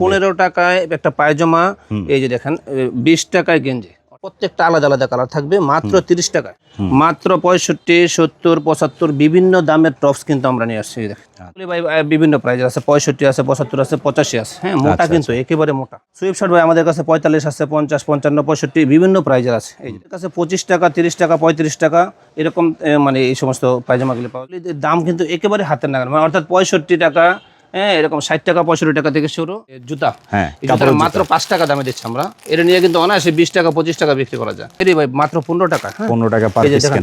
পনেরো টাকায় একটা পায়জামা এই যে দেখেন বিশ টাকায় গেঞ্জি। প্রত্যেকটা আলাদা আলাদা কালার থাকবে মাত্র তিরিশ টাকায়। মাত্র পঁয়ষট্টি সত্তর পঁচাত্তর বিভিন্ন দামের টপস কিন্তু আমরা নিয়ে আসছি দেখেন। ভাই বিভিন্ন প্রাইজের আছে পঁয়ষট্টি আছে পঁচাত্তর আছে পঁচাশি আছে হ্যাঁ মোটা কিন্তু একেবারে মোটা। সুইপ শার্ট ভাই আমাদের কাছে পঁয়তাল্লিশ আছে পঞ্চাশ পঞ্চান্ন পঁয়ষট্টি বিভিন্ন প্রাইজের আছে। এই যে কাছে পঁচিশ টাকা তিরিশ টাকা পঁয়ত্রিশ টাকা এরকম মানে এই সমস্ত পায়জামাগুলি পাওয়া। দাম কিন্তু একেবারে হাতের নাগাল মানে অর্থাৎ পঁয়ষট্টি টাকা হ্যাঁ এরকম ষাট টাকা পঁয়ষট্টি টাকা থেকে শুরু। জুতা? হ্যাঁ, মাত্র পাঁচ টাকা দামে দিচ্ছি আমরা। এটা নিয়ে কিন্তু অনায়াসে বিশ টাকা পঁচিশ টাকা বিক্রি করা যায়। এরে ভাই মাত্র পনেরো টাকা হ্যাঁ? পনেরো টাকা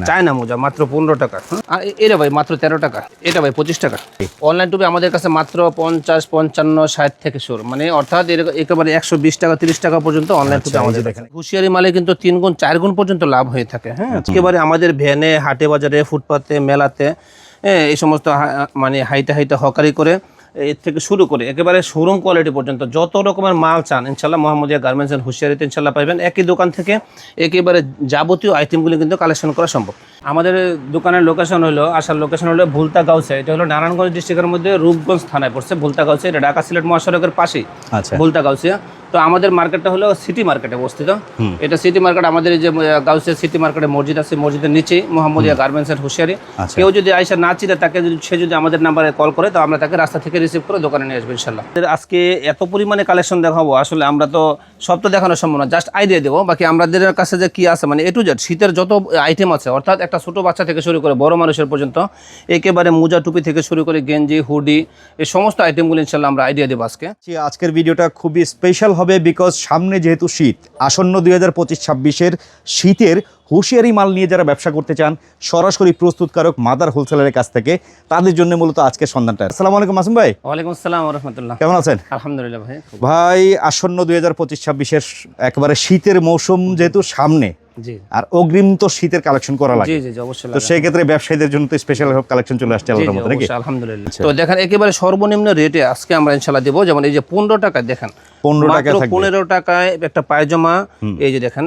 চায়না মোজা মাত্র পনেরো টাকা হ্যাঁ? আর এ- এটা ভাই মাত্র তেরো টাকা। এটা ভাই পঁচিশ টাকা। অনলাইন টুপি আমাদের কাছে মাত্র পঞ্চাশ পঞ্চান্ন ষাট থেকে শুরু। মানে অর্থাৎ একেবারে একশো বিশ টাকা তিরিশ টাকা পর্যন্ত অনলাইন টুপি আমাদের দেখেন। হুঁশিয়ারি মালে কিন্তু তিন গুণ চার গুণ পর্যন্ত লাভ হয়ে থাকে হ্যাঁ? একেবারে আমাদের ভ্যানে হাটে বাজারে ফুটপাতে মেলাতে হ্যাঁ, এই সমস্ত মানে হাইটা হাইটা হকারি করে এর থেকে শুরু করে একেবারে শোরুম কোয়ালিটি পর্যন্ত যত রকমের মাল চান ইনশাল্লাহ মোহাম্মদিয়া গার্মেন্টস অ্যান্ড হুঁশিয়ারিতে ইনশাল্লাহ পাইবেন। একই দোকান থেকে একেবারে যাবতীয় আইটেমগুলি কিন্তু কালেকশন করা সম্ভব। আমাদের দোকানের লোকেশন হলো আসার লোকেশন হলো ভুলতা গাউসে। এটা হলো নারায়ণগঞ্জ ডিস্ট্রিক্টের মধ্যে রূপগঞ্জ থানায় পড়ছে ভুলতা গাউসে। এটা ঢাকা সিলেট মহাসড়কের পাশেই আচ্ছা। ভুলতা গাউসিয়া তো আমাদের মার্কেটটা হলো সিটি মার্কেটে অবস্থিত। এটা সিটি মার্কেট আমাদের যে আহ, গাউসিয়া সিটি মার্কেটে মসজিদ আছে মসজিদের নিচেই মোহাম্মদিয়া গার্মেন্টস এর হুঁশিয়ারি। আচ্ছা। কেউ যদি আইসা না চিনে তাকে যদি সে যদি আমাদের নাম্বারে কল করে তো আমরা তাকে রাস্তা থেকে রিসিভ করে দোকানে নিয়ে আসব ইনশাল্লাহ আজকে এত পরিমাণে কালেকশন দেখাবো আসলে আমরা তো সব তো দেখানো সম্ভব না জাস্ট আইডিয়া দেবো। বাকি আমাদের কাছে যে কি আছে মানে এ টু জেড শীতের যত আইটেম আছে অর্থাৎ একটা ছোট বাচ্চা থেকে শুরু করে বড় মানুষের পর্যন্ত একেবারে মোজা টুপি থেকে শুরু করে গেঞ্জি হুডি এই সমস্ত আইটেমগুলো ইনশাল্লাহ আমরা আইডিয়া দেবো আজকে। আজকের ভিডিওটা খুবই স্পেশাল হবে বিকজ সামনে যেহেতু শীত আসন্ন দুই হাজার পঁচিশ ছাব্বিশের শীতের হুঁশিয়ারি মাল নিয়ে যারা ব্যবসা করতে চান সরাসরি প্রস্তুতকারক মাদার হোলসেলারের কাছ থেকে তাদের জন্য মূলত আজকে সন্ধানটা। আসসালামু আলাইকুম মাসুম ভাই। ওয়ালাইকুম আসসালাম রহমতুল্লাহ। কেমন আছেন? আলহামদুলিল্লাহ ভাই ভাই আসন্ন দুই হাজার পঁচিশ ছাব্বিশের একেবারে শীতের মৌসুম যেহেতু সামনে আর অগ্রিম তো শীতের কালেকশন করা লাগে। তো সেই ক্ষেত্রে ব্যবসায়ীদের জন্য তো স্পেশাল কালেকশন চলে আসছে আলহামদুলিল্লাহ। তো দেখেন একেবারে সর্বনিম্ন রেটে আজকে আমরা ইনশাল্লাহ দেবো। যেমন এই যে পনেরো টাকা দেখেন পনেরো টাকা পনেরো টাকায় একটা পায়জামা এই যে দেখেন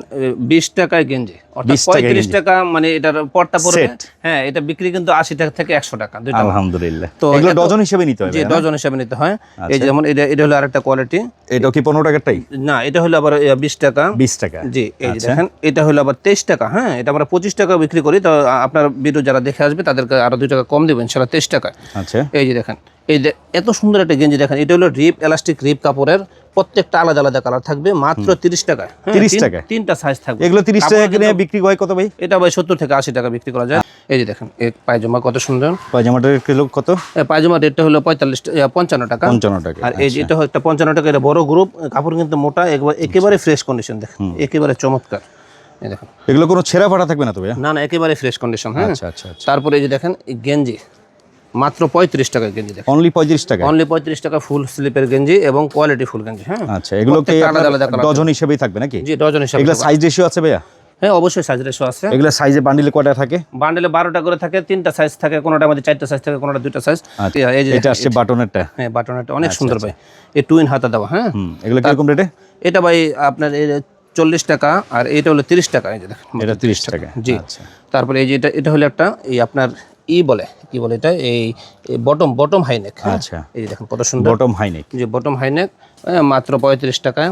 বিশ টাকায় গেঞ্জি অর্থাৎ পঁয়ত্রিশ টাকা মানে এটার পড়বে হ্যাঁ এটা বিক্রি কিন্তু আশি টাকা থেকে একশো টাকা আলহামদুলিল্লাহ। তো এগুলো ডজন হিসেবে নিতে আচ্ছা। ডজন হিসাবে নিতে হয়। এই যেমন এটা এটা হলো আরেকটা কোয়ালিটি এটাও কি পনেরো টাকারটাই? না এটা হলো আবার বিশ টাকা। বিশ টাকা। জি এই আচ্ছা। যে দেখেন এটা হলো আবার তেইশ টাকা হ্যাঁ? এটা আমরা পঁচিশ টাকা বিক্রি করি তো আপনার ভিডিও যারা দেখে আসবে তাদেরকে আরও দুই টাকা কম দেবেন সেটা তেইশ টাকা আচ্ছা। এই যে দেখেন এই যে এত সুন্দর একটা গেঞ্জি দেখেন এটা হলো রিপ এলাস্টিক রিপ কাপড়ের প্রত্যেকটা আলাদা আলাদা কালার থাকবে মাত্র তিরিশ টাকা হ্যাঁ, 30 তিন- টাকায়? তিনটা সাইজ থাকবে। এগুলো তিরিশ টাকা কিনে বিক্রি হয় কত ভাই? এটা ভাই সত্তর থেকে আশি টাকা বিক্রি করা যায়। এই যে দেখেন এই পায়জামা কত সুন্দর। পায়জামাটার কিলো কত? পায়জামা রেটটা হলো পঁয়তাল্লিশ পঞ্চান্ন টাকা। পঞ্চান্ন টাকা আর এই যে এটা একটা পঞ্চান্ন টাকা এটা বড় গ্রুপ কাপড় কিন্তু মোটা একবার একেবারে ফ্রেশ কন্ডিশন দেখেন একেবারে চমৎকার। দেখেন। এগুলো কোনো ছেঁড়া ফাটা থাকবে না তো ভাইয়া? না না একেবারে ফ্রেশ কন্ডিশন হ্যাঁ। আচ্ছা আচ্ছা আচ্ছা। তারপরে এই যে দেখেন গেঞ্জি মাত্র পঁয়ত্রিশ টাকায় গেঞ্জি দেখেন। অনলি পঁয়ত্রিশ টাকা অনলি পঁয়ত্রিশ টাকা ফুল স্লিপের গেঞ্জি এবং কোয়ালিটি ফুল গেঞ্জি হ্যাঁ। আচ্ছা এগুলো আলাদা আলাদা ডজন হিসেবেই থাকবে নাকি? জি ডজন হিসাবে এগুলো সাইজ রেশিও আছে ভাইয়া? হ্যাঁ অবশ্যই সাইজ রেশো আছে। এগুলো সাইজে বান্ডিলে কয়টা থাকে? বান্ডেলে বারোটা করে থাকে তিনটা সাইজ থাকে কোনোটার মধ্যে চারটা সাইজ থাকে কোনোটা দুইটা সাইজ এই যে এটা আসছে বাটনেরটা হ্যাঁ বাটনটা অনেক সুন্দর ভাই। এই টুইন হাতা দেওয়া হ্যাঁ। এগুলো কীরকম রেটে এটা ভাই আপনার এই চল্লিশ টাকা আর এটা হলো তিরিশ টাকা এই যে দেখেন এটা তিরিশ টাকা। জি। আচ্ছা। তারপরে এই যে এটা এটা হলো একটা এই আপনার ই বলে কি বলে এটা? এই বটম বটম হাইনেক আচ্ছা। এই যে দেখেন কত সুন্দর। বটম হাইনেক যে বটম হাইনেক মাত্র পঁয়ত্রিশ টাকা।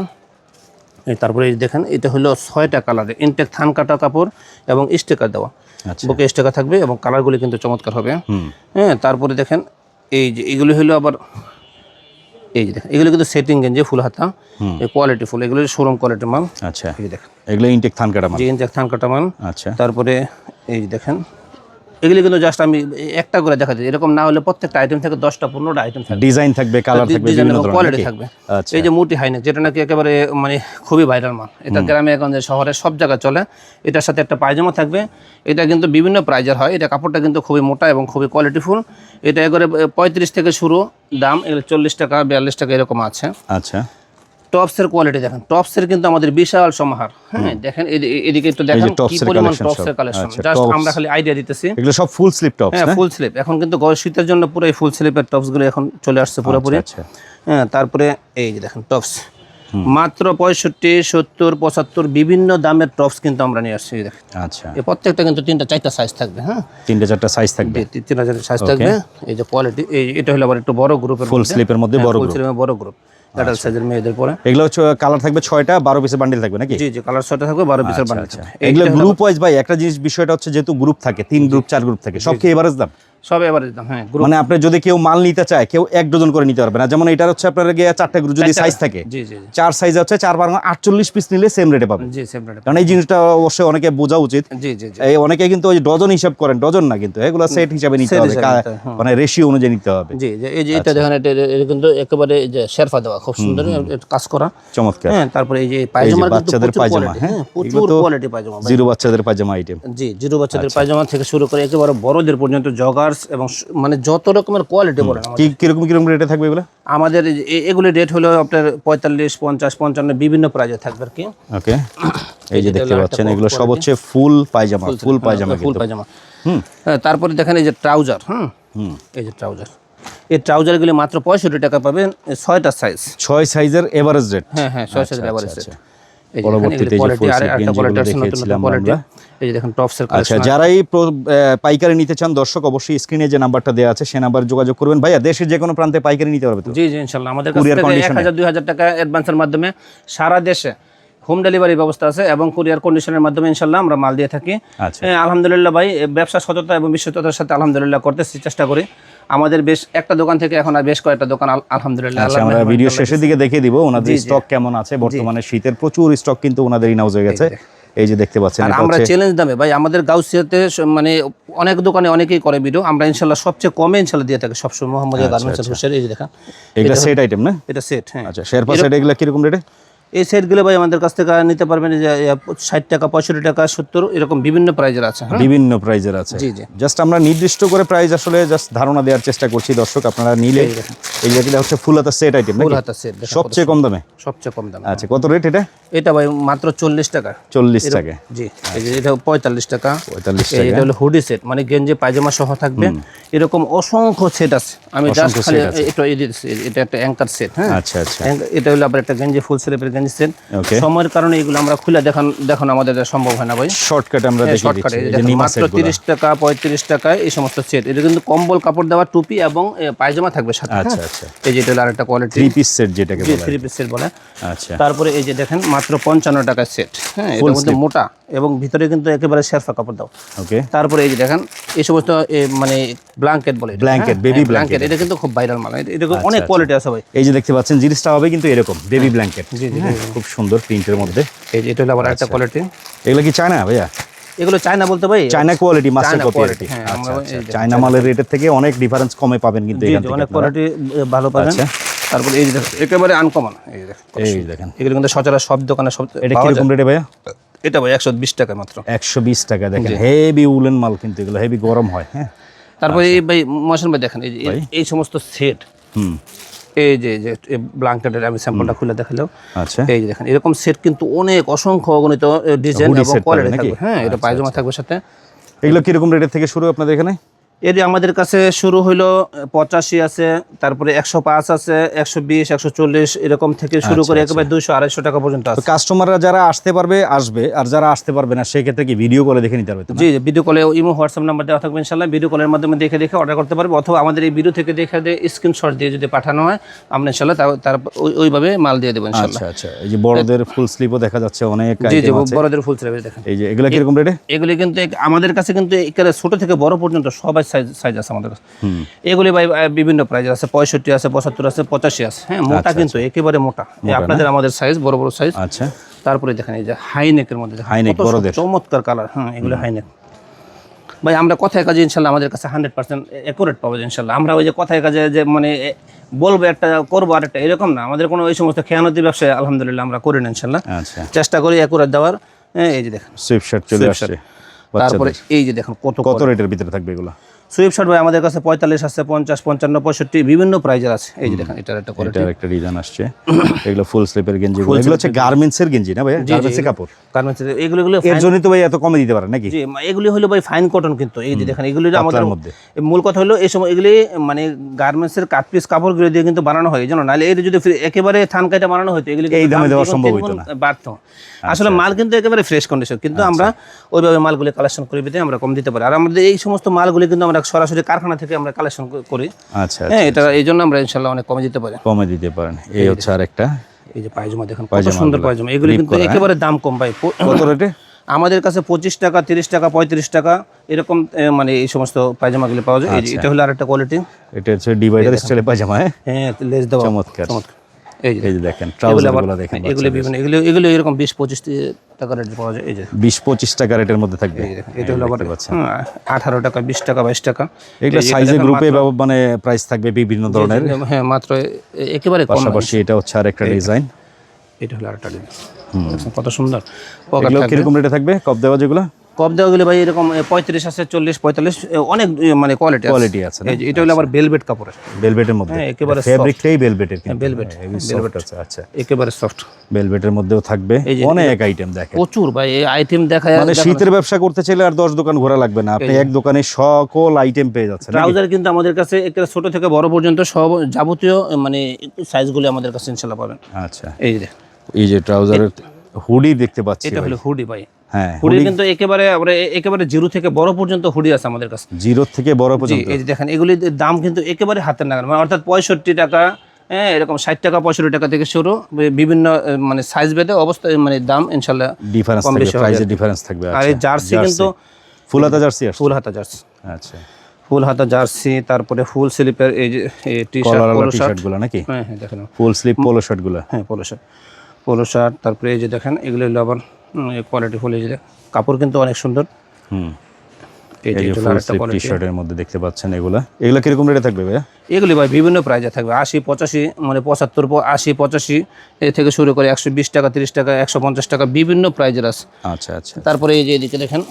এই তারপরে এই দেখেন এটা হলো ছয়টা কালারে ইনটেক থান কাটা কাপড় এবং স্টিকার দেওয়া। আচ্ছা। বুকে স্টিকার থাকবে এবং কালারগুলি কিন্তু চমৎকার হবে। হ্যাঁ তারপরে দেখেন এই যে এগুলি হলো আবার এই যে দেখেন এগুলো কিন্তু সেটিং গেঞ্জি ফুল হাতা এই কোয়ালিটি ফুল এগুলো শোরুম কোয়ালিটির মাল আচ্ছা। এই দেখেন। এগুলো ইনটেক থান কাটা মাল ইনটেক থান কাটা মাল আচ্ছা। তারপরে এই দেখেন এগুলি কিন্তু জাস্ট আমি একটা করে দেখা দিই। এরকম না হলে প্রত্যেকটা আইটেম থেকে দশটা পনেরোটা আইটেম থাকবে। ডিজাইন থাকবে কালার থাকবে এবং ধরনের। কোয়ালিটি থাকবে। আচ্ছা। এই যে মুটি হাইনেক যেটা নাকি একেবারে মানে খুবই ভাইরাল মাল। এটা গ্রামে এখন যে শহরে সব জায়গায় চলে এটার সাথে একটা পায়জামা থাকবে। এটা কিন্তু বিভিন্ন প্রাইজের হয়। এটা কাপড়টা কিন্তু খুবই মোটা এবং খুবই কোয়ালিটিফুল এটা একেবারে পঁয়ত্রিশ থেকে শুরু দাম এগুলো চল্লিশ টাকা বিয়াল্লিশ টাকা এরকম আছে। আচ্ছা। টপসের কোয়ালিটি দেখেন টপসের কিন্তু আমাদের বিশাল সমাহার। হ্যাঁ দেখেন এদিকে একটু দেখেন কি পরিমাণ টপসের কালেকশন আচ্ছা, জাস্ট আমরা খালি আইডিয়া দিতেছি। এগুলো সব ফুল স্লিপ টপস হ্যাঁ ফুল স্লিপ এখন কিন্তু শীতের জন্য পুরো এই ফুল স্লিপের টপসগুলো এখন চলে আসছে পুরোপুরি। আচ্ছা হ্যাঁ তারপরে এই যে দেখেন টপস। মাত্র পঁয়ষট্টি সত্তর পঁচাত্তর বিভিন্ন দামের টপস কিন্তু আমরা নিয়ে আসছি দেখেন। আচ্ছা। এই প্রত্যেকটা কিন্তু তিনটা চারটা সাইজ থাকবে হ্যাঁ? তিনটে চারটা সাইজ থাকবে। এই তিন- তিন হাজার সাইজ থাকবে। এই যে কোয়ালিটি এই এটা হলো আবার একটু বড় গ্রুপের ফুল স্লিপের মধ্যে। বড় group। বড় গ্রুপ ল্যাটাল সাইজের মেয়েদের পরে। এগুলো হচ্ছে কালার থাকবে ছয়টা বারো পিসের বান্ডিল থাকবে নাকি? জি জি কালার ছয়টা থাকবে বারো পিসের বান্ডেল আচ্ছা। এগুলো গ্রুপ ওয়াইজ ভাই একটা জিনিস বিষয়টা হচ্ছে যেহেতু গ্রুপ থাকে তিন গ্রুপ চার গ্রুপ থাকে সব কি এভারেজ দাম? সব এবারে দাম হ্যাঁ মানে আপনি যদি কেউ মাল নিতে চায় কেউ এক ডজন করে নিতে পারবে না। যেমন এটা হচ্ছে আপনার গিয়ে চারটা গ্রুপ যদি সাইজ থাকে জি জি জি। চার সাইজ হচ্ছে চার বার আটচল্লিশ পিস নিলে সেম রেটে পাবেন। জি সেপারেট কারণ এই জিনিসটা অবশ্যই অনেকে বোঝা উচিত। জি জি জি। এই অনেকে কিন্তু ওই ডজন হিসাব করেন ডজন না কিন্তু এগুলো সেট হিসাবে নিতে হবে। মানে রেশিও অনুযায়ী নিতে হবে। জি এই যে এটা দেখেন এটা কিন্তু একেবারে যে শেরফা দেওয়া খুব সুন্দর কাজ করা। চমৎকার। হ্যাঁ তারপরে এই যে পায়জামা বাচ্চাদের পায়জামা, হ্যাঁ? হ্যাঁ প্রচুর কোয়ালিটি পায়জামা। জিরো বাচ্চাদের পায়জামা আইটেম জি জিরো আচ্ছা। বাচ্চাদের পায়জামা থেকে শুরু করে একেবারে বড়দের পর্যন্ত জগার্স এবং মানে যত রকমের কোয়ালিটি বলেন। কি কীরকম কীরকম রেটে থাকবে এগুলো? আমাদের এগুলি রেট হলো আপনার পঁয়তাল্লিশ পঞ্চাশ পঞ্চান্ন বিভিন্ন প্রাইজে থাকবে আর কি। ওকে এই যে দেখতে পাচ্ছেন এগুলো সব হচ্ছে ফুল পায়জামা ফুল পায়জামা ফুল পায়জামা হ্যাঁ তারপরে দেখেন এই যে ট্রাউজার হুম। হুম। এই যে ট্রাউজার এই ট্রাউজারগুলি মাত্র পঁয়ষট্টি টাকা পাবেন ছয়টা সাইজ ছয় সাইজের এভারেজ রেট হ্যাঁ হ্যাঁ ছয় সাইজের এভারেজ আচ্ছা। পরবর্তীতে যে আমরা। এই দেখেন টপসের আচ্ছা যারাই পাইকারি নিতে চান দর্শক অবশ্যই স্ক্রিনে যে নাম্বারটা দেওয়া আছে সে নাম্বার যোগাযোগ করবেন। ভাইয়া দেশের যে কোনো প্রান্তে পাইকারি নিতে পারবে তো? জি জি আমাদের কাছ এক হাজার দুই হাজার টাকা অ্যাডভান্সের মাধ্যমে সারা দেশে হোম ডেলিভারি ব্যবস্থা আছে এবং কুরিয়ার কন্ডিশনের মাধ্যমে ইনশাল্লাহ আমরা মাল দিয়ে থাকি। আচ্ছা। আলহামদুলিল্লাহ ভাই ব্যবসা সততা এবং বিশ্বস্ততার সাথে আলহামদুলিল্লাহ করতে চেষ্টা করি। আমাদের বেশ একটা দোকান থেকে এখন আর বেশ কয়েকটা দোকান আলহামদুলিল্লাহ। আচ্ছা আমরা ভিডিও শেষের দিকে দেখে দিব ওনাদের স্টক কেমন আছে। বর্তমানে শীতের প্রচুর স্টক কিন্তু ওনাদের ইনাউজ হয়ে গেছে। এই যে দেখতে পাচ্ছেন আমরা চ্যালেঞ্জ দামে ভাই আমাদের গাউসিয়াতে মানে অনেক দোকানে অনেকেই করে ভিডিও আমরা ইনশাল্লাহ সবচেয়ে কমে ইনশাল্লাহ দিয়ে থাকি। সবসময় মোহাম্মদ গার্মেন্টস হোসেন এই যে দেখা এগুলো সেট আইটেম না? এটা সেট হ্যাঁ। আচ্ছা শেরপা সেট এগুলো কীরকম রেটে এই সেটগুলো ভাই আমাদের কাছ থেকে নিতে পারবেন যে ষাট টাকা পঁয়ষট্টি টাকা সত্তর এরকম বিভিন্ন প্রাইজের আছে হ্যাঁ? বিভিন্ন প্রাইজের আছে। জি, জি। জাস্ট আমরা নির্দিষ্ট করে প্রাইস আসলে জাস্ট ধারণা দেওয়ার চেষ্টা করছি দর্শক আপনারা নিলে এই যেগুলো হচ্ছে ফুল হাতা সেট আইটেম ফুল হাতা সেট সবচেয়ে কম দামে? সবচেয়ে কম দামে আচ্ছা কত রেট এটা? এটা ভাই মাত্র চল্লিশ টাকা। চল্লিশ টাকা। জি এটা পঁয়তাল্লিশ টাকা। পঁয়তাল্লিশ এই এটা হলো হুডি সেট মানে গেঞ্জি পায়জামা সহ থাকবে। এরকম অসংখ্য সেট আছে। আমি জাস্ট খালি এটা এটা একটা অ্যাঙ্কার সেট হ্যাঁ। আচ্ছা আচ্ছা। এটা হলো আবার একটা গেঞ্জি ফুল স্লিপের গেঞ্জি সেট সময়ের কারণে এগুলো আমরা খুলে দেখান দেখানো আমাদের সম্ভব হয় না ভাই। শর্টকাট আমরা দেখে শর্টকাটে দিচ্ছি এই যে দেখেন নিমা মাত্র তিরিশ টাকা পঁয়ত্রিশ টাকায় এই সমস্ত সেট এটা কিন্তু কম্বল কাপড় দেওয়া টুপি এবং পায়জামা থাকবে সাথে হ্যাঁ? আচ্ছা আচ্ছা। এই যে এটা হলো আরেকটা কোয়ালিটি থ্রি পিস সেট যেটাকে বলে থ্রি পিস সেট বলে। আচ্ছা। তারপরে এই যে দেখেন মাত্র পঞ্চান্ন টাকার সেট হ্যাঁ? এটার মধ্যে মোটা এবং ভিতরে কিন্তু একেবারে শেরফা কাপড় দাও। ওকে তারপরে এই যে দেখেন এই সমস্ত মানে ব্ল্যাঙ্কেট বলে হ্যাঁ? হ্যাঁ, blanket। blanket, এটা কিন্তু খুব ভাইরাল মাল এটা- আচ্ছা, অনেক কোয়ালিটি আছে ভাই। এই যে দেখতে পাচ্ছেন জিনিসটা হবে কিন্তু এরকম বেবি ব্ল্যাঙ্কেট খুব সুন্দর প্রিন্টের মধ্যে। এই যে এটা হলো আবার একটা আচ্ছা। কোয়ালিটি এগুলো কি চায়না ভাইয়া? এগুলো চায়না বলতে ভাই China quality master China copy আর quality, কি আচ্ছা আমরা আচ্ছা। এই যে চায়না মালের রেটের থেকে অনেক ডিফারেন্স কমে পাবেন কিন্তু এখান থেকে অনেক কোয়ালিটি ভালো পাবেন। আচ্ছা। তারপরে এই দেখেন, একেবারে আনকমন এই দেখেন, এই দেখেন। এগুলো কিন্তু সচরাচর সব দোকানে সব এটা কীরকম রেটে ভাইয়া? এটা ভাই একশো বিশ টাকা মাত্র। একশো বিশ টাকা দেখেন। হেভি উলেন মাল কিন্তু এগুলো হেভি গরম হয় হ্যাঁ। তারপরে এই ভাই মশন ভাই দেখেন এই- এই সমস্ত সেট হুম। এই যে যে ব্ল্যাঙ্কেটের আমি স্যাম্পলটা খুলে দেখালেও আচ্ছা। এই যে দেখেন এরকম সেট কিন্তু অনেক অসংখ্য অগণিত ডিজাইন এবং কোয়ালিটি থাকবে। হ্যাঁ এটা পায়জামা থাকবে সাথে। এগুলো কীরকম রেটের থেকে শুরু আপনাদের এখানে? এর আমাদের কাছে শুরু হইল পঁচাশি আছে তারপরে একশো পাঁচ আছে একশো বিশ একশো চল্লিশ এরকম থেকে শুরু করে একেবারে দুইশো আড়াইশো টাকা পর্যন্ত আছে। কাস্টমাররা যারা আসতে পারবে আসবে। আর যারা আসতে পারবে না সেক্ষেত্রে কি ভিডিও কলে দেখে নিতে পারবে জি ভিডিও কলে ইমো হোয়াটসঅ্যাপ নাম্বার দেওয়া থাকবে ইনশাল্লাহ ভিডিও কলের মাধ্যমে দেখে দেখে অর্ডার করতে পারবে অথবা আমাদের এই ভিডিও থেকে দেখে দিয়ে স্ক্রিনশট দিয়ে যদি পাঠানো হয় আমরা ইনশাল্লাহ তার ওই- ওইভাবে মাল দিয়ে দেবো ইনশাল্লাহ আচ্ছা আচ্ছা। এই যে বড়দের ফুল স্লিপও দেখা যাচ্ছে অনেক জি জি বড়দের ফুল স্লিপ দেখেন এই যে এগুলো কীরকম রেটে এগুলো কিন্তু আমাদের কাছে কিন্তু একেবারে ছোট থেকে বড় পর্যন্ত সবাই সাইজ আছে আমাদের কাছে। এগুলি ভাই বিভিন্ন প্রাইজ আছে পঁয়ষট্টি আছে পঁচাত্তর আছে পঁচাশি আছে। হ্যাঁ মোটা কিন্তু একেবারে মোটা। আপনাদের আমাদের সাইজ বড় বড় সাইজ আচ্ছা। তারপরে দেখেন এই যে হাইনেকের মধ্যে বড়দের। চমৎকার কালার হ্যাঁ এগুলো হাইনেক ভাই আমরা কথায় কাজে ইনশাল্লাহ আমাদের কাছে হান্ড্রেড পার্সেন্ট অ্যাকুরেট পাবো ইনশাল্লাহ। আমরা ওই যে কথায় কাজে যে মানে বলব একটা করব আর একটা এরকম না। আমাদের কোনো ওই সমস্ত খেয়ানতি ব্যবসায় আলহামদুলিল্লাহ আমরা করি না ইনশাল্লাহ। আচ্ছা। চেষ্টা করি অ্যাকুরেট দেওয়ার। হ্যাঁ, এই যে দেখেন। সুইফট শার্ট চলে আসছে। তারপরে এই যে দেখেন কত কত রেটের ভিতরে থাকবে এগুলো? সুইফট শার্ট ভাই আমাদের কাছে পঁয়তাল্লিশ আছে পঞ্চাশ পঞ্চান্ন পঁয়ষট্টি বিভিন্ন প্রাইজের আছে। এই যে দেখেন এটার একটা এটার একটা ডিজাইন আসছে। এগুলো ফুল স্লিপের গেঞ্জি। এগুলো হচ্ছে গার্মেন্টস এর গেঞ্জি না ভাই? গার্মেন্টস এর কাপড়। গার্মেন্টস এগুলো এগুলো এর জন্যই তো ভাই এত কমে দিতে পারেন নাকি? জি এগুলি হলো ভাই ফাইন কটন কিন্তু। এই যে দেখেন এগুলি আমাদের মধ্যে। মূল কথা হলো এই সময় এগুলি মানে গার্মেন্টসের কাট পিস কাপড়গুলো দিয়ে কিন্তু বানানো হয় এই জন্য নাহলে এটা যদি একেবারে থান কাইটা বানানো হতো এগুলি এই দামে দেওয়া সম্ভব হতো না। আচ্ছা, বাড়তো আসলে মাল কিন্তু একেবারে ফ্রেশ কন্ডিশন কিন্তু আমরা ওইভাবে মালগুলি কালেকশন করে দিতে আমরা কম দিতে পারি। আর আমাদের এই সমস্ত মালগুলি কিন্তু আমরা সরাসরি কারখানা থেকে আমরা কালেকশন করি। আচ্ছা হ্যাঁ এটা এই জন্য আমরা ইনশাল্লাহ অনেক কমে দিতে পারি। কমে দিতে পারেন। এই হচ্ছে আর একটা এই যে পায়জামা দেখেন কত সুন্দর পায়জামা। এগুলো কিন্তু হ্যাঁ? একেবারে দাম কম ভাই। কত রেটে? আমাদের কাছে পঁচিশ টাকা তিরিশ টাকা পঁয়ত্রিশ টাকা এরকম মানে এই সমস্ত পায়জামাগুলো পাওয়া যায়। আচ্ছা। এটা হলো আরেকটা কোয়ালিটি এটা হচ্ছে ডিভাইডার স্টাইলে পায়জামা হ্যাঁ? হ্যাঁ লেস দেওয়া। চমৎকার। চমৎকার। এই যে দেখেন এগুলো ট্রাউজার আবার- গুলো দেখেন এগুলো বিভিন্ন এগুলো এগুলো এরকম বিশ পঁচিশ টাকা রেট পাওয়া যায় এই যে। বিশ পঁচিশ টাকা রেটের মধ্যে থাকবে। এটা হলো আবার দেখতে পাচ্ছেন। আঠারো টাকা বিশ টাকা বাইশ টাকা। এগুলো সাইজে গ্রুপে মানে প্রাইস থাকবে বিভিন্ন ধরনের। হ্যাঁ মাত্র একেবারে পাশাপাশি এটা হচ্ছে আর একটা ডিজাইন এটা হলো আরেকটা ডিজাইন কত সুন্দর। কীরকম রেটে থাকবে? কপ দেওয়া যেগুলো? কপ দেওয়া গেলে ভাই এরকম পঁয়ত্রিশ আছে চল্লিশ পঁয়তাল্লিশ অনেক মানে কোয়ালিটি কোয়ালিটি আছে এটা হলো আবার বেলভেট কাপড়ের। ভেলভেটের মধ্যে। হ্যাঁ, একেবারে ফেব্রিকটাই কিন্তু। velvet, ভেলভেট আছে আচ্ছা। একেবারে সফট ভেলভেটের মধ্যেও থাকবে। অনেক আইটেম দেখেন। প্রচুর ভাই এই আইটেম দেখা মানে শীতের ব্যবসা করতে চাইলে আর দশ দোকান ঘোরা লাগবে না। আপনি এক দোকানে সকল আইটেম পেয়ে যাচ্ছেন ট্রাউজার কিন্তু আমাদের কাছে একেবারে ছোট থেকে বড় পর্যন্ত সব যাবতীয় মানে সাইজগুলো আমাদের কাছে ইনশাল্লাহ পাবেন। আচ্ছা। এই যে। এই যে ট্রাউজারের হুডি দেখতে পাচ্ছি এটা হলো হুডি ভাই। হ্যাঁ হুডি কিন্তু একেবারে আমরা একেবারে জিরো থেকে বড় পর্যন্ত হুডি আছে আমাদের কাছে। জিরো থেকে বড় পর্যন্ত। এই দেখেন এগুলির দাম কিন্তু একেবারে হাতের নাগাল। মানে অর্থাৎ পঁয়ষট্টি টাকা হ্যাঁ এরকম ষাট টাকা পঁয়ষট্টি টাকা থেকে শুরু বিভিন্ন মানে সাইজ ভেদে অবস্থা মানে দাম ইনশাল্লাহ ডিফারেন্স কম থাকবে ডিফারেন্স থাকবে আর আচ্ছা এই জার্সি কিন্তু ফুল হাতা জার্সি ফুল হাতা জার্সি আচ্ছা। ফুল হাতা জার্সি তারপরে ফুল স্লিপের এই যে T shirt polo T shirt শার্টগুলো নাকি? হ্যাঁ হ্যাঁ দেখেন ফুল স্লিভ পোলো শার্টগুলো। হ্যাঁ পোলো শার্ট পোলো শার্ট তারপরে এই যে দেখেন এগুলো আবার কোয়ালিটি ফুল এই যে কাপড় কিন্তু অনেক সুন্দর। হুম। এই যে টি শার্টের মধ্যে দেখতে পাচ্ছেন এগুলা। এগুলো কীরকম রেটে থাকবে ভাইয়া? এগুলি ভাই বিভিন্ন প্রাইজে থাকবে। আশি পঁচাশি মানে পঁচাত্তর আশি পঁচাশি এ থেকে শুরু করে একশো বিশ টাকা তিরিশ টাকা একশো পঞ্চাশ টাকা বিভিন্ন প্রাইজের আছে। আচ্ছা আচ্ছা। তারপরে এই যে এদিকে দেখেন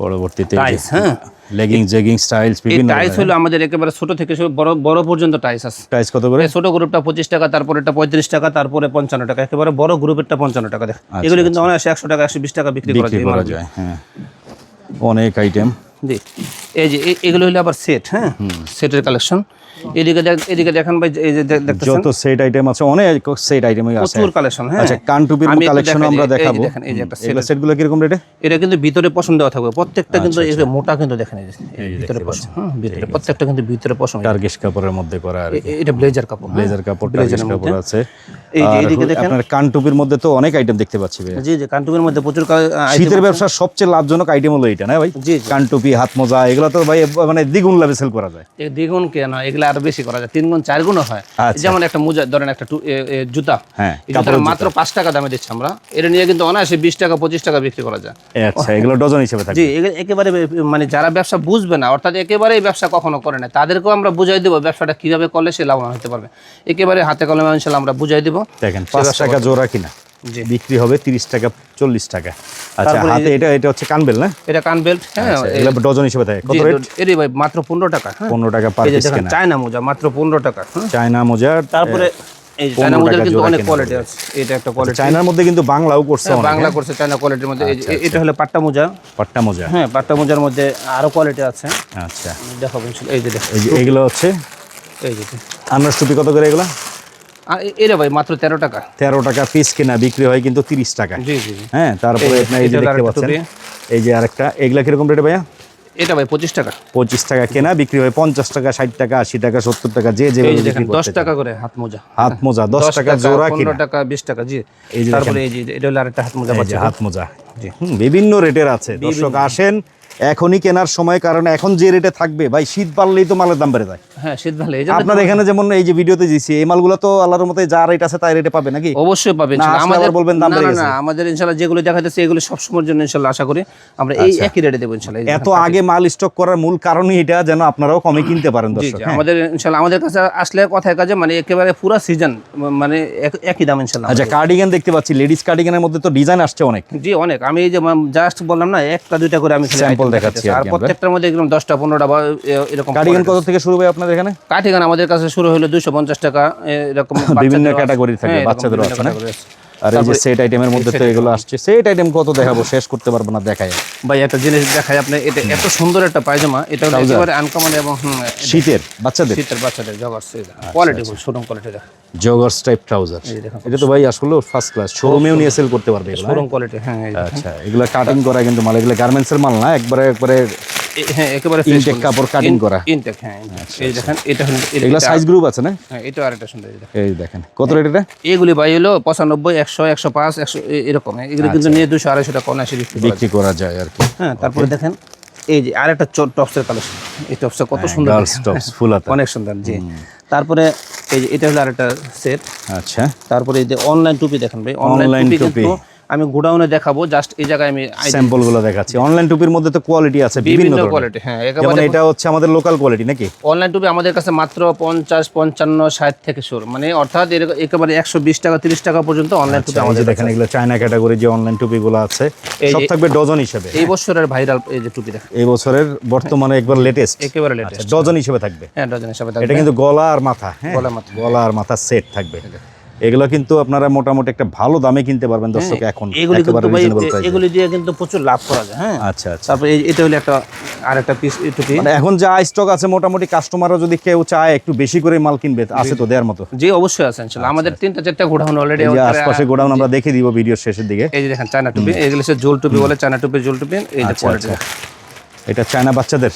পরবর্তীতে হ্যাঁ। লেগিং জেগিং স্টাইলস বিভিন্ন টাইস হলো আমাদের একেবারে ছোট থেকে বড় বড় পর্যন্ত টাইস আছে। টাইস কত করে? ছোট গ্রুপটা পঁচিশ টাকা তারপরে এটা পঁয়ত্রিশ টাকা তারপরে পঞ্চান্ন টাকা একেবারে বড় গ্রুপেরটা পঞ্চান্ন টাকা দেখ। এগুলো কিন্তু অনায়াসে একশো টাকা একশো বিশ টাকা বিক্রি করা যায় হ্যাঁ। অনেক আইটেম জি। এই যে এগুলো হলো আবার সেট হ্যাঁ। সেটের কালেকশন এদিকে এদিকে দেখেন ভাই এই যে দেখতেছেন? যত সেট আইটেম আছে অনেক সেট আইটেমই আছে। প্রচুর কালেকশন হ্যাঁ। আচ্ছা কানটুপির কালেকশন আমরা দিই। এই যে দেখাবো। দেখেন, এই যে একটা এগুলো সেটগুলো কীরকম রেটে এটা কিন্তু ভিতরে পছন্দ দেওয়া থাকবে। প্রত্যেকটা কিন্তু আচ্ছা, এই যে মোটা কিন্তু দেখেন এই ভিতরে পশম হ্যাঁ, ভিতরে প্রত্যেকটা কিন্তু ভিতরে টার্গিশ কাপড়ের মধ্যে করা আর এটা ব্লেজার কাপড় হ্যাঁ। ব্লেজার কাপড় টার্গিশ কাপড় আছে। এই যে এদিকে দেখেন। আপনার কানটুপির মধ্যে তো অনেক আইটেম দেখতে পাচ্ছি জি জি কান্টুমের মধ্যে প্রচুর শীতের ব্যবসার সবচেয়ে লাভজনক আইটেম হলো এটা না ভাই? জি কানটুপি হাত মোজা এগুলো তো ভাই মানে দ্বিগুণ লাভে সেল করা যায়। দ্বিগুণ কেন? এগুলো আরও বেশি করা যায়। তিন গুণ চার গুণও হয়। আচ্ছা। যেমন একটা মোজা ধরেন একটা জুতা। হ্যাঁ মাত্র পাঁচ টাকা দামে দিচ্ছি আমরা। এটা নিয়ে কিন্তু অনায়াসে বিশ টাকা পঁচিশ টাকা বিক্রি করা যায়। আচ্ছা এগুলো ডজন হিসেবে থাকে জি এগে- একেবারে মানে যারা ব্যবসা বুঝবে না অর্থাৎ একেবারেই ব্যবসা কখনো করে না তাদেরকেও আমরা বুঝাই দেবো ব্যবসাটা কীভাবে করলে সে লাভবান হতে পারবে। একেবারে হাতে কলমে ইনশাল্লাহ আমরা বুঝাই দেবো। দেখেন পাঁচ টাকা জোড়া কিনা। বিক্রি হবে তিরিশ টাকা চল্লিশ টাকা। আচ্ছা হাতে এটা এটা হচ্ছে কানবেল না? এটা কান বেল্ট হ্যাঁ আচ্ছা, ডজন হিসেবে থাকে। কত রেট এরই ভাই মাত্র পনেরো টাকা হ্যাঁ। পনেরো টাকা পার পিস কেনা। চায়না মোজা মাত্র পনেরো টাকা হ্যাঁ। চায়না মোজা তারপরে এই যে 15 চায়না মোজার কিন্তু অনেক কোয়ালিটি আছে এটা একটা কোয়ালিটি চায়নার মধ্যে কিন্তু বাংলাও করছে বাংলা করছে চায়না কোয়ালিটির মধ্যে। আচ্ছা, এটা হলো পাট্টা মোজা। পাট্টা মোজা। হ্যাঁ পাট্টা মোজার মধ্যে আরও কোয়ালিটি আছে। আচ্ছা। দেখাবো এই যে দেখো এগুলো হচ্ছে এই যে আনারস টুপি কত করে এগুলো? ভাই মাত্র তেরো টাকা। তেরো টাকা পিস কেনা বিক্রি হয় কিন্তু তিরিশ টাকা। জি জি জি। হ্যাঁ তারপরে এই যে, আপনার এই যে দেখতে আরেকটা পাচ্ছেন এই যে আরেকটা এগুলা কীরকম রেটে ভাইয়া? এটা ভাই পঁচিশ টাকা। পঁচিশ টাকা কেনা বিক্রি হয় পঞ্চাশ টাকা ষাট টাকা আশি টাকা সত্তর টাকা যে যে দশ টাকা করে হাত মোজা। হাত মোজা দশ টাকা জোড়া পনেরো টাকা বিশ টাকা জি। এই যে তারপরে এই যে এটা হলো আরেকটা হাত মোজা হাত মোজা। বিভিন্ন রেটের আছে। দর্শক আসেন এখনই কেনার সময় কারণ এখন যে রেটে থাকবে ভাই শীত পারলেই তো মালের দাম বেড়ে যায়। হ্যাঁ শীত ভালো আপনার এখানে যেমন এই যে ভিডিওতে দিছি এই মালগুলো তো আল্লাহর মতে যা রেট আছে তাই রেটে পাবে নাকি? অবশ্যই পাবেন আমাদের বলবেন দাম বেড়ে গেছে। না আমাদের ইনশাল্লাহ যেগুলো দেখাতেছে এগুলো সব সময়ের জন্য ইনশাল্লাহ আশা করি আমরা এই আচ্ছা। একই রেটে দেবো যে এত আগে মাল স্টক করার মূল কারণই এটা যেন আপনারাও কমে কিনতে পারেন দর্শক হ্যাঁ? আমাদের ইনশাল্লাহ আমাদের কাছে আসলে কথায় কাজে মানে একেবারে পুরো সিজন মানে একই দাম ইনশাল্লাহ আচ্ছা কার্ডিগান দেখতে পাচ্ছি লেডিস কার্ডিগানের মধ্যে তো ডিজাইন আসছে অনেক। জি অনেক। আমি এই যে জাস্ট বললাম না একটা দুইটা করে আমি item দেখাচ্ছি। আর। প্রত্যেকটার মধ্যে একদম দশটা পনেরোটা বা এরকম কার্ডিগান কত থেকে শুরু হয় আপনাদের এখানে কার্ডিগান আমাদের কাছে শুরু হলো দুইশো পঞ্চাশ টাকা এরকম বিভিন্ন ক্যাটাগরি থাকে বাচ্চাদের বাচ্চাদেরও আছে না। আর এই যে সেট আইটেমের মধ্যে তো এগুলো আসছে। সেট আইটেম কত দেখাবো? শেষ করতে পারব না দেখায় ভাই একটা জিনিস দেখাই আপনি এটা এত সুন্দর একটা পায়জামা এটা একেবারে আনকমন এবং শীতের বাচ্চাদের। শীতের বাচ্চাদের joggers quality full showroom quality joggers type trouser এটা তো ভাই আসলে ফার্স্ট ক্লাস শোরুমেও নিয়ে সেল করতে পারবে এগুলো শোরুম কোয়ালিটি হ্যাঁ আচ্ছা এগুলো কাটিং করা কিন্তু মাল এগুলো গার্মেন্টসের মাল না একবারে একবারে হ্যাঁ একেবারে Intake কাপড় cutting করা। আচ্ছা, ইনটেক হ্যাঁ এই দেখেন এটা হলো এটা- সাইজ গ্রুপ আছে না? হ্যাঁ এটা আরেকটা সুন্দর এই দেখেন। কত রেট এটা? এগুলি ভাই হলো পঁচানব্বই একশো একশো পাঁচ একশো এরকম হ্যাঁ। এগুলো কিন্তু নিয়ে দুশো আড়াইশো টাকা অনায়াসে বিক্রি করা যায়। আর কি। হ্যাঁ তারপরে দেখেন এই যে আরেকটা টপসের কালেকশন এই টপসটা কত সুন্দর গার্লস টপস ফুল অনেক সুন্দর জি। তারপরে এই যে এটা হলো আরেকটা সেট আচ্ছা। তারপরে এই যে অনলাইন টুপি দেখেন ভাই অনলাইন টুপি। কিন্তু আমি গোডাউনে দেখাবো জাস্ট এই জায়গায় আমি idea- স্যাম্পলগুলো দেখাচ্ছি। অনলাইন টুপির মধ্যে তো কোয়ালিটি আছে বিভিন্ন কোয়ালিটি হ্যাঁ যেমন এটা হচ্ছে আমাদের লোকাল কোয়ালিটি নাকি? অনলাইন টুপি আমাদের কাছে মাত্র পঞ্চাশ পঞ্চান্ন ষাট থেকে শুরু। মানে অর্থাৎ একেবারে একশো বিশ টাকা তিরিশ টাকা পর্যন্ত অনলাইন টুপি আচ্ছা, আমাদের যে দেখেন এগুলো চায়না ক্যাটাগরি যে অনলাইন টুপিগুলো আছে সব থাকবে ডজন হিসেবে। এই বছরের ভাইরাল এই যে টুপি দেখেন। এই বছরের বর্তমানে একবার লেটেস্ট একেবারে লেটেস্ট ডজন হিসেবে থাকবে। হ্যাঁ ডজন হিসাবে এটা কিন্তু গলা আর মাথা হ্যাঁ গলা মাথা। গলা আর মাথা সেট থাকবে। এগুলো কিন্তু আপনারা মোটামুটি একটা ভালো দামে কিনতে পারবেন দর্শক এখন। হ্যাঁ, এগুলি কিন্তু এগুলি দিয়ে কিন্তু প্রচুর লাভ করা যায় হ্যাঁ। আচ্ছা আচ্ছা। তারপরে এই- এটা হলো একটা আরেকটা পিস টুপি মানে এখন যা স্টক আছে মোটামুটি কাস্টমাররা যদি কেউ চায় একটু বেশি করে মাল কিনবে আছে তো দেওয়ার মতো। জি অবশ্যই আছে ইনশাআল্লাহ আমাদের তিনটা চারটা গোডাউন অলরেডি আশপাশে গোডাউন আমরা দেখে দিব ভিডিওর শেষের দিকে। এই যে দেখেন চায়না টুপি এগুলো সে জোল টুপি বলে চায়না টুপি জোল টুপি এই যে আচ্ছা কোয়ালিটি আচ্ছা। এটা চায়না বাচ্চাদের?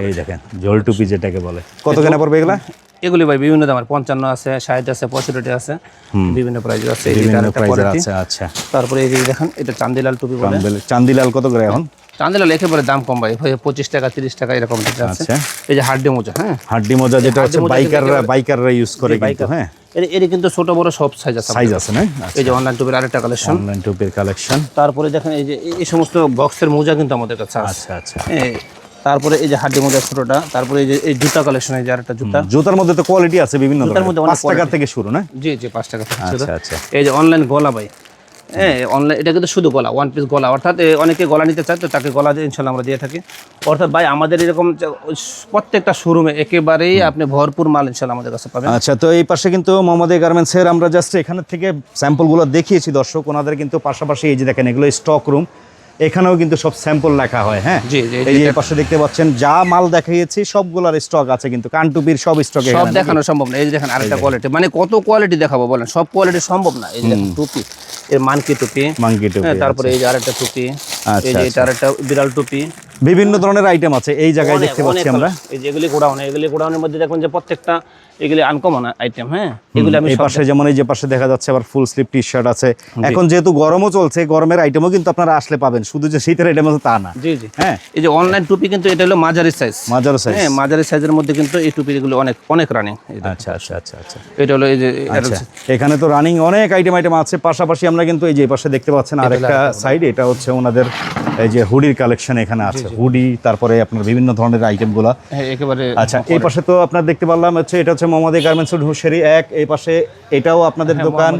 এই দেখেন জল টুপি যেটাকে বলে। কত কেনা পড়বে এগুলা? এগুলি ভাই বিভিন্ন দামের পঞ্চান্ন আছে ষাট আছে পঁয়ষট্টি আছে বিভিন্ন প্রাইস আছে। বিভিন্ন প্রাইজের আছে আচ্ছা। তারপরে এই যে দেখেন এটা চান্দিলাল টুপি বলে। চান্দিলাল কত করে এখন? চান্দিলাল একেবারে দাম কম ভাই পঁচিশ টাকা তিরিশ টাকা এরকম আছে। আচ্ছা। এই যে হাড্ডি মোজা হ্যাঁ? হাড্ডি মোজা যেটা হচ্ছে বাইকাররা বাইকাররা ইউজ করে কিন্তু হ্যাঁ? এর কিন্তু ছোট বড় সব সাইজ আছে সাইজ আছে না এই যে অনলাইন টুপির আরেকটা কালেকশন অনলাইন টুপির কালেকশন তারপরে দেখেন এই যে এই- সমস্ত বক্সের মোজা কিন্তু আমাদের কাছে আছে। আচ্ছা আচ্ছা। তারপরে এই যে হাড্ডি মোজা ছোটটা তারপরে এই যে এই জুতা কালেকশন এই যে আরেকটা জুতা। জুতার মধ্যে তো কোয়ালিটি আছে বিভিন্ন জুতার মধ্যে অনেক পাঁচ টাকা থেকে শুরু না? জি জি পাঁচ টাকা থেকে শুরু। আচ্ছা আচ্ছা। এই যে অনলাইন গলা ভাই হ্যাঁ অনলাইন এটা কিন্তু শুধু গলা ওয়ান পিস গলা। অর্থাৎ অনেকে গলা নিতে চায় তো তাকে গলা ইনশাল্লাহ আমরা দিয়ে থাকি। অর্থাৎ ভাই আমাদের এরকম প্রত্যেকটা শোরুমে একেবারেই আপনি ভরপুর মাল ইনশাল্লাহ আমাদের কাছে পাবেন। আচ্ছা তো এই পাশে কিন্তু মোহাম্মদ গার্মেন্টসের আমরা জাস্ট এখানে থেকে স্যাম্পলগুলো দেখিয়েছি দর্শক। ওনাদের কিন্তু পাশাপাশি এই যে দেখেন এগুলো স্টক রুম এখানেও কিন্তু সব স্যাম্পল লেখা হয় হ্যাঁ? এই যে পাশে দেখতে পাচ্ছেন যা মাল দেখিয়েছি সবগুলোর স্টক আছে কিন্তু। কানটুপির সব স্টক সব দেখানো সম্ভব না। এই যে দেখেন আরেকটা কোয়ালিটি মানে কত কোয়ালিটি দেখাবো বলেন? সব কোয়ালিটি সম্ভব না। এই যে টুপি। এর মানকি টুপি। মানকি টুপি হ্যাঁ, তারপরে এই যে আরেকটা টুপি। আচ্ছা, এই যে এটা আরেকটা বিড়াল টুপি। বিভিন্ন ধরনের আইটেম আছে এই জায়গায় দেখতে পাচ্ছি আমরা। এই যেগুলি গোডাউন এগুলি গোডাউনের মধ্যে দেখুন যে প্রত্যেকটা এগুলি আনকমন আইটেম হ্যাঁ? এগুলি আমি এই পাশে যেমন এই যে পাশে দেখা যাচ্ছে আবার ফুল স্লিভ টি শার্ট আছে এখন যেহেতু গরমও চলছে গরমের আইটেমও কিন্তু আপনারা আসলে পাবেন। শুধু যে শীতের আইটেম আছে তা না। জি জি। হ্যাঁ? এই যে অনলাইন টুপি কিন্তু এটা হলো মাঝারি সাইজ মাজারও সাইজ হ্যাঁ মাঝারি সাইজের মধ্যে কিন্তু এই টুপিগুলো অনেক অনেক রানিং আচ্ছা আচ্ছা আচ্ছা আচ্ছা। এটা হলো এই যে আচ্ছা। এখানে তো রানিং অনেক আইটেম আইটেম আছে। পাশাপাশি আমরা কিন্তু এই যে পাশে দেখতে পাচ্ছেন আরেকটা সাইড এটা হচ্ছে ওনাদের এই যে হুডির কালেকশন এখানে আছে। হুডি তারপরে আপনার বিভিন্ন ধরনের আইটেমগুলো হ্যাঁ একেবারে আচ্ছা এই পাশে তো আপনার দেখতে পারলাম হচ্ছে এটা হচ্ছে মোহাম্মদ গার্মেন্টস হুশেরি এক এই পাশে এটাও আপনাদের হ্যাঁ, দোকান।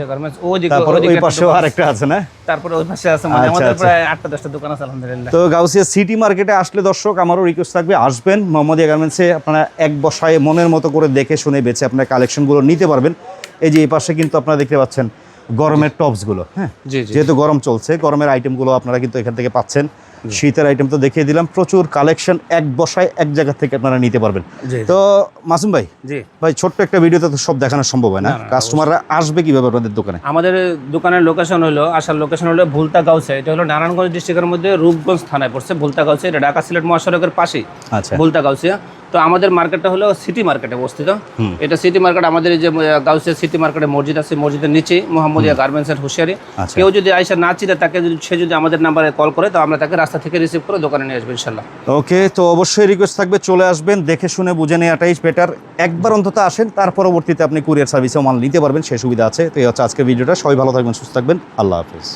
তারপরে ওই পাশেও। আরেকটা আছে। না? তারপরে ওই পাশে আছে মানে আমাদের। প্রায় আটটা দশটা দোকান আছে আলহামদুলিল্লাহ। তো গাউসিয়া সিটি মার্কেটে আসলে দর্শক আমারও রিকোয়েস্ট থাকবে আসবেন। মোহাম্মদিয়া গার্মেন্টসে আপনারা এক বসায় মনের মতো করে দেখে শুনে বেছে আপনার কালেকশনগুলো নিতে পারবেন। এই যে এই পাশে কিন্তু আপনারা দেখতে পাচ্ছেন গরমের টপসগুলো হ্যাঁ? যেহেতু গরম চলছে গরমের আইটেমগুলো আপনারা কিন্তু এখান থেকে পাচ্ছেন। শীতের আইটেম তো দেখিয়ে দিলাম প্রচুর কালেকশন এক বসায় এক জায়গা থেকে আপনারা নিতে পারবেন। তো মাসুম ভাই জি। ভাই ছোট্ট একটা ভিডিওতে তো সব দেখানো সম্ভব হয় না? কাস্টমাররা আসবে কীভাবে আপনাদের দোকানে? আমাদের দোকানের লোকেশন হলো আসার লোকেশন হলো ভুলতা গাউসে এটা হলো নারায়ণগঞ্জ ডিস্ট্রিক্টের মধ্যে রূপগঞ্জ থানায় পড়ছে ভুলতা গাউসে এটা ঢাকা সিলেট মহাসড়কের পাশেই আচ্ছা। ভুলতা গাউসিয়া তো আমাদের মার্কেটটা হলো সিটি মার্কেটে অবস্থিত। এটা সিটি মার্কেট আমাদের যে গাউসিয়া সিটি মার্কেটে মসজিদ আছে মসজিদের নিচেই মোহাম্মদিয়া গার্মেন্টস এর হুঁশিয়ারি। আচ্ছা। কেউ যদি আইসা না চিনে তাকে যদি সে যদি আমাদের নাম্বারে কল করে তো আমরা তাকে রাস্তা থেকে রিসিভ করে দোকানে নিয়ে আসব ইনশাল্লাহ। ওকে তো অবশ্যই রিকোয়েস্ট থাকবে চলে আসবেন দেখে শুনে বুঝে নেওয়াটাই বেটার একবার অন্তত আসেন তার পরবর্তীতে আপনি কুরিয়ার সার্ভিসেও মাল নিতে পারবেন সে সুবিধা আছে। তো এই হচ্ছে আজকের ভিডিওটা সবাই ভালো থাকবেন সুস্থ থাকবেন। আল্লাহ হাফিজ।